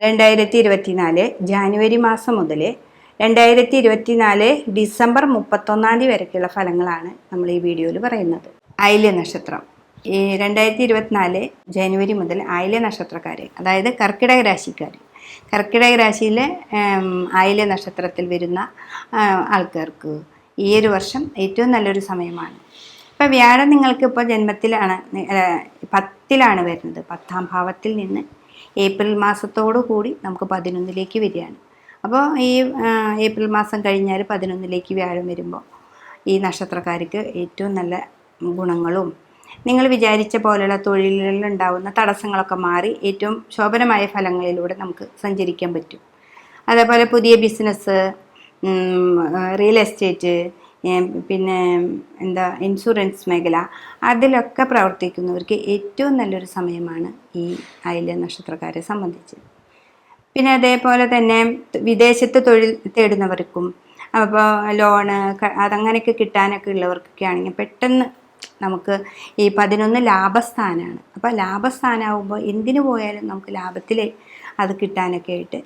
രണ്ടായിരത്തി ഇരുപത്തിനാല് ജാനുവരി മാസം മുതൽ രണ്ടായിരത്തി ഇരുപത്തിനാല് ഡിസംബർ മുപ്പത്തൊന്നാം തീയതി വരയ്ക്കുള്ള ഫലങ്ങളാണ് നമ്മൾ ഈ വീഡിയോയിൽ പറയുന്നത്. ആയില്യ നക്ഷത്രം. ഈ രണ്ടായിരത്തി ഇരുപത്തിനാല് ജനുവരി മുതൽ ആയില്യ നക്ഷത്രക്കാർ അതായത് കർക്കിടക രാശിക്കാർ കർക്കിടക രാശിയിലെ ആയില്യ നക്ഷത്രത്തിൽ വരുന്ന ആൾക്കാർക്ക് ഈ ഒരു വർഷം ഏറ്റവും നല്ലൊരു സമയമാണ്. ഇപ്പം വ്യാഴം നിങ്ങൾക്ക് ഇപ്പോൾ ജന്മത്തിലാണ് പത്തിലാണ് വരുന്നത്. പത്താം ഭാവത്തിൽ നിന്ന് ഏപ്രിൽ മാസത്തോടു കൂടി നമുക്ക് പതിനൊന്നിലേക്ക് വരികയാണ്. അപ്പോൾ ഈ ഏപ്രിൽ മാസം കഴിഞ്ഞാൽ പതിനൊന്നിലേക്ക് വ്യാഴം വരുമ്പോൾ ഈ നക്ഷത്രക്കാർക്ക് ഏറ്റവും നല്ല ഗുണങ്ങളും നിങ്ങൾ വിചാരിച്ച പോലെയുള്ള തൊഴിലുകളിൽ ഉണ്ടാകുന്ന തടസ്സങ്ങളൊക്കെ മാറി ഏറ്റവും ശോഭനമായ ഫലങ്ങളിലൂടെ നമുക്ക് സഞ്ചരിക്കാൻ പറ്റും. അതേപോലെ പുതിയ ബിസിനസ് റിയൽ എസ്റ്റേറ്റ് പിന്നെ എന്താ ഇൻഷുറൻസ് മേഖല അതിലൊക്കെ പ്രവർത്തിക്കുന്നവർക്ക് ഏറ്റവും നല്ലൊരു സമയമാണ് ഈ അയല നക്ഷത്രക്കാരെ സംബന്ധിച്ച്. പിന്നെ അതേപോലെ തന്നെ വിദേശത്ത് തൊഴിൽ തേടുന്നവർക്കും അപ്പോൾ ലോണ് അതങ്ങനെയൊക്കെ കിട്ടാനൊക്കെ ഉള്ളവർക്കൊക്കെ ആണെങ്കിൽ പെട്ടെന്ന് നമുക്ക് ഈ പതിനൊന്ന് ലാഭസ്ഥാനമാണ് അപ്പോൾ ലാഭസ്ഥാനമാകുമ്പോൾ എന്തിനു പോയാലും നമുക്ക് ലാഭത്തിൽ അത് കിട്ടാനൊക്കെ ആയിട്ട്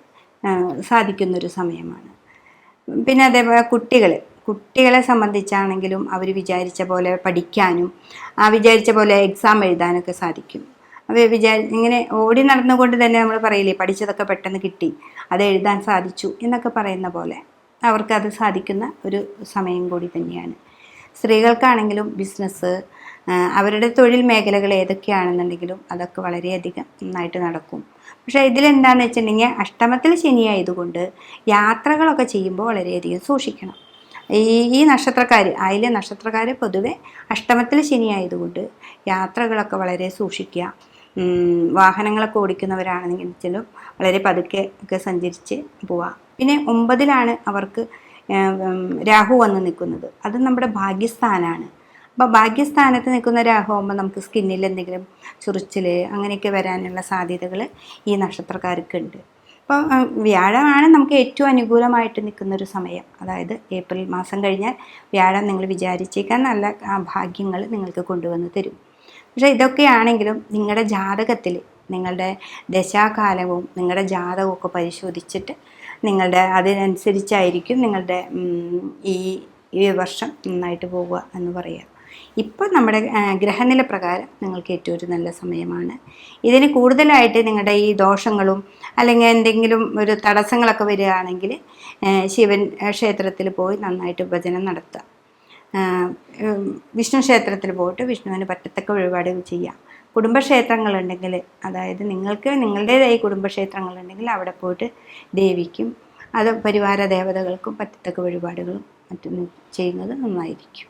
സാധിക്കുന്നൊരു സമയമാണ്. പിന്നെ അതേപോലെ കുട്ടികൾ കുട്ടികളെ സംബന്ധിച്ചാണെങ്കിലും അവർ വിചാരിച്ച പോലെ പഠിക്കാനും ആ വിചാരിച്ച പോലെ എക്സാം എഴുതാനൊക്കെ സാധിക്കും. അവർ വിചാരി ഇങ്ങനെ ഓടി നടന്നുകൊണ്ട് തന്നെ നമ്മൾ പറയില്ലേ പഠിച്ചതൊക്കെ പെട്ടെന്ന് കിട്ടി അത് എഴുതാൻ സാധിച്ചു എന്നൊക്കെ പറയുന്ന പോലെ അവർക്കത് സാധിക്കുന്ന ഒരു സമയം കൂടി തന്നെയാണ്. സ്ത്രീകൾക്കാണെങ്കിലും ബിസിനസ് അവരുടെ തൊഴിൽ മേഖലകൾ ഏതൊക്കെയാണെന്നുണ്ടെങ്കിലും അതൊക്കെ വളരെയധികം നന്നായിട്ട് നടക്കും. പക്ഷേ ഇതിലെന്താണെന്ന് വെച്ചിട്ടുണ്ടെങ്കിൽ അഷ്ടമത്തിൽ ശനിയായതുകൊണ്ട് യാത്രകളൊക്കെ ചെയ്യുമ്പോൾ വളരെയധികം സൂക്ഷിക്കണം. ഈ ഈ നക്ഷത്രക്കാർ അതിലെ നക്ഷത്രക്കാർ പൊതുവെ അഷ്ടമത്തിൽ ശനിയായതുകൊണ്ട് യാത്രകളൊക്കെ വളരെ സൂക്ഷിക്കുക. വാഹനങ്ങളൊക്കെ ഓടിക്കുന്നവരാണെങ്കിലും വളരെ പതുക്കെ ഒക്കെ സഞ്ചരിച്ച് പോവാം. പിന്നെ ഒമ്പതിലാണ് അവർക്ക് രാഹു വന്ന് നിൽക്കുന്നത്. അത് നമ്മുടെ ഭാഗ്യസ്ഥാനാണ്. അപ്പോൾ ഭാഗ്യസ്ഥാനത്ത് നിൽക്കുന്ന രാഹു ആകുമ്പോൾ നമുക്ക് സ്കിന്നിൽ എന്തെങ്കിലും ചുറിച്ചിൽ അങ്ങനെയൊക്കെ വരാനുള്ള സാധ്യതകൾ ഈ നക്ഷത്രക്കാർക്ക് അപ്പോൾ വ്യാഴമാണ് നമുക്ക് ഏറ്റവും അനുകൂലമായിട്ട് നിൽക്കുന്ന ഒരു സമയം. അതായത് ഏപ്രിൽ മാസം കഴിഞ്ഞാൽ വ്യാഴം നിങ്ങൾ വിചാരിച്ചേക്കാൻ നല്ല ഭാഗ്യങ്ങൾ നിങ്ങൾക്ക് കൊണ്ടുവന്ന് തരും. പക്ഷേ ഇതൊക്കെയാണെങ്കിലും നിങ്ങളുടെ ജാതകത്തിൽ നിങ്ങളുടെ ദശാകാലവും നിങ്ങളുടെ ജാതകവും ഒക്കെ പരിശോധിച്ചിട്ട് നിങ്ങളുടെ അതിനനുസരിച്ചായിരിക്കും നിങ്ങളുടെ ഈ ഈ വർഷം നന്നായിട്ട് പോവുക എന്ന് പറയാം ഇപ്പോൾ നമ്മുടെ ഗ്രഹനില പ്രകാരം നിങ്ങൾക്ക് ഏറ്റവും ഒരു നല്ല സമയമാണ്. ഇതിന് കൂടുതലായിട്ട് നിങ്ങളുടെ ഈ ദോഷങ്ങളും അല്ലെങ്കിൽ എന്തെങ്കിലും ഒരു തടസ്സങ്ങളൊക്കെ വരികയാണെങ്കിൽ ശിവൻ ക്ഷേത്രത്തിൽ പോയി നന്നായിട്ട് ഭജനം നടത്തുക. വിഷ്ണു ക്ഷേത്രത്തിൽ പോയിട്ട് വിഷ്ണുവിന് പറ്റത്തക്ക വഴിപാടുകൾ ചെയ്യാം. കുടുംബക്ഷേത്രങ്ങളുണ്ടെങ്കിൽ അതായത് നിങ്ങൾക്ക് നിങ്ങളുടേതായി കുടുംബക്ഷേത്രങ്ങളുണ്ടെങ്കിൽ അവിടെ പോയിട്ട് ദേവിക്കും അത് പരിവാര ദേവതകൾക്കും പറ്റത്തക്ക വഴിപാടുകളും മറ്റൊന്നും ചെയ്യുന്നത് നന്നായിരിക്കും.